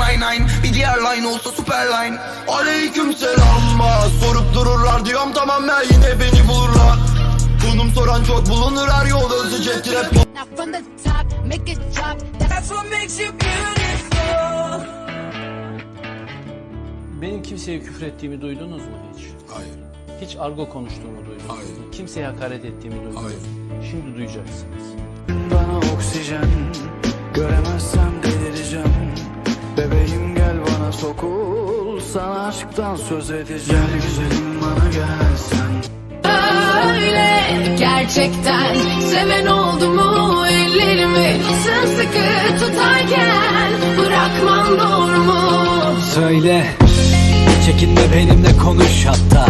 999 Bir diğer line olsa super line Aleyküm selam Sorup dururlar diyorum tamam ben yine beni bulurlar Konum soran çok bulunur her yol özecek trap Now from the top, make it drop. That's what makes you beautiful. Benim kimseye küfür ettiğimi duydunuz mu hiç? Hayır. Hiç argo konuştuğumu duydunuz Hayır. mu? Kimseye hakaret ettiğimi duydunuz Hayır. mu? Şimdi duyacaksınız. Bana oksijen Göremezsem Sana aşktan söz edeceğim Gel güzelim bana gel sen Öyle gerçekten seven oldu mu ellerimi sımsıkı tutarken bırakmam doğru mu? Söyle Çekinme benimle konuş hatta